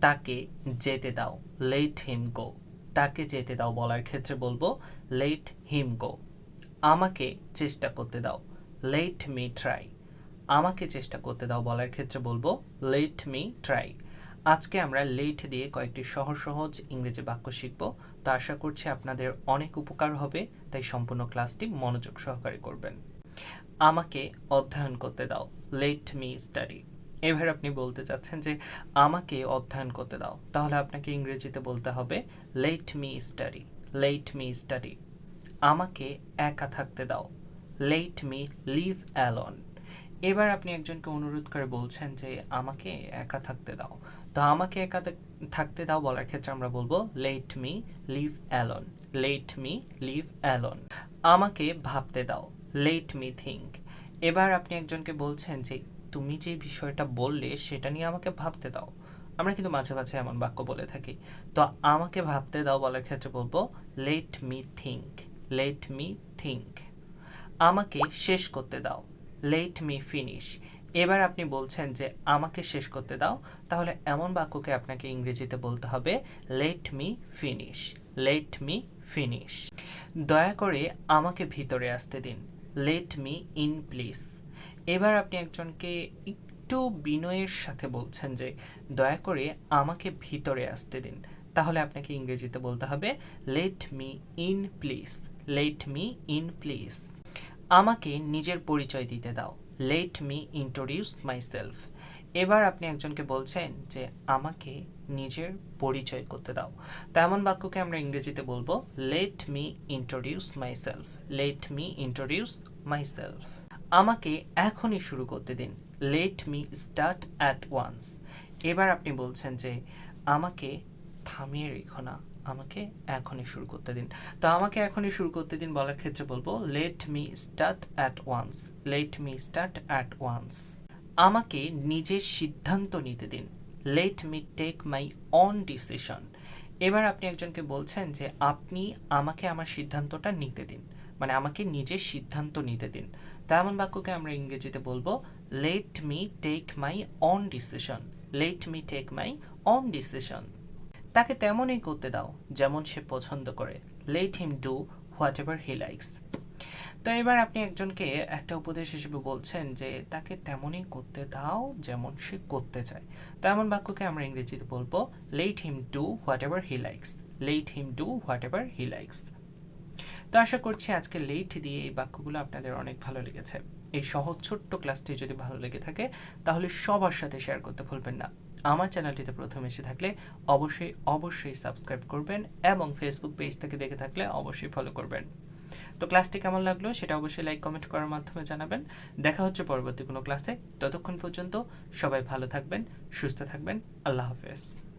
তাকে যেতে দাও লেট হিম গো তাকে যেতে দাও বলার ক্ষেত্রে বলব লেট হিম গো আমাকে চেষ্টা করতে দাও লেট মি ট্রাই আমাকে চেষ্টা করতে দাও বলার ক্ষেত্রে বলব লেট মি ট্রাই আজকে আমরা লেট দিয়ে কয়েকটি সহজ সহজ ইংরেজি বাক্য শিখব। তো আশা করছি আপনাদের অনেক উপকার হবে, তাই সম্পূর্ণ ক্লাসটি মনোযোগ সহকারে করবেন। আমাকে অধ্যয়ন করতে দাও লেট মি স্টাডি এবার আপনি বলতে চাচ্ছেন যে আমাকে অধ্যয়ন করতে দাও। তাহলে আপনাকে ইংরেজিতে বলতে হবে let me study let me study আমাকে একা থাকতে দাও। লেট মি লিভ অ্যালন এবার আপনি একজনকে অনুরোধ করে বলছেন যে, আমাকে একা থাকতে দাও। তো আমাকে একা থাকতে দাও বলার ক্ষেত্রে আমরা বলব let me leave alone let me leave alone আমাকে ভাবতে দাও লেট মি থিঙ্ক এবার আপনি একজনকে বলছেন যে তুমি যে বিষয়টা বললে, সেটা নিয়ে আমাকে ভাবতে দাও। আমরা কিন্তু মাঝে মাঝে এমন বাক্য বলে থাকি। তো আমাকে ভাবতে দাও বলার ক্ষেত্রে বলব let me think let me think আমাকে শেষ করতে দাও। লেট মি ফিনিশ এবার আপনি বলছেন যে, আমাকে শেষ করতে দাও। তাহলে এমন বাক্যকে আপনাকে ইংরেজিতে বলতে হবে let me finish let me finish দয়া করে আমাকে ভিতরে আসতে দিন। লেট মি ইন প্লিজ এবার আপনি একজনকে একটু বিনয়ের সাথে বলছেন যে, দয়া করে আমাকে ভিতরে আসতে দিন। তাহলে আপনাকে ইংরেজিতে বলতে হবে let me in please let me in please আমাকে নিজের পরিচয় দিতে দাও। Let me introduce myself এবার আপনি একজনকে বলছেন যে, আমাকে নিজের পরিচয় করতে দাও। তেমন বাক্যকে আমরা ইংরেজিতে বলব let me introduce myself let me introduce myself আমাকে এখনই শুরু করতে দিন। Let me start at once এবার আপনি বলছেন যে, আমাকে থামিয়ে রেখো না। আমাকে এখনই শুরু করতে দিন। তো আমাকে এখনই শুরু করতে দিন বলার ক্ষেত্রে বলব let me start at once let me start at once আমাকে নিজের সিদ্ধান্ত নিতে দিন। Let me take my own decision এবার আপনি একজনকে বলছেন যে, আপনি আমাকে আমার সিদ্ধান্তটা নিতে দিন। মানে আমাকে নিজের সিদ্ধান্ত নিতে দিন। তো এমন বাক্যকে আমরা ইংরেজিতে বলব let me take my own decision let me take my own decision তাকে তেমনই করতে দাও যেমন সে পছন্দ করে। Let him do whatever he likes তো এবার আপনি একজনকে একটা উপদেশ হিসেবে বলছেন যে, তাকে তেমনই করতে দাও যেমন সে করতে চায়। তো এমন বাক্যকে আমরা ইংরেজিতে বলব let him do whatever he likes let him do whatever he likes তো আশা করছি আজকে লেট দিয়ে এই বাক্যগুলো আপনাদের অনেক ভালো লেগেছে। এই সহজ ছোট্ট ক্লাসটি যদি ভালো লেগে থাকে, তাহলে সবার সাথে শেয়ার করতে ভুলবেন না। আমার চ্যানেলটিতে প্রথম এসে থাকলে অবশ্যই অবশ্যই সাবস্ক্রাইব করবেন এবং ফেসবুক পেজ থেকে দেখে থাকলে অবশ্যই ফলো করবেন। তো ক্লাসটি কেমন লাগল সেটা অবশ্যই লাইক কমেন্ট করার মাধ্যমে জানাবেন। দেখা হচ্ছে পরবর্তী কোনো ক্লাসে ততক্ষণ পর্যন্ত সবাই ভালো থাকবেন, সুস্থ থাকবেন। আল্লাহ হাফেজ।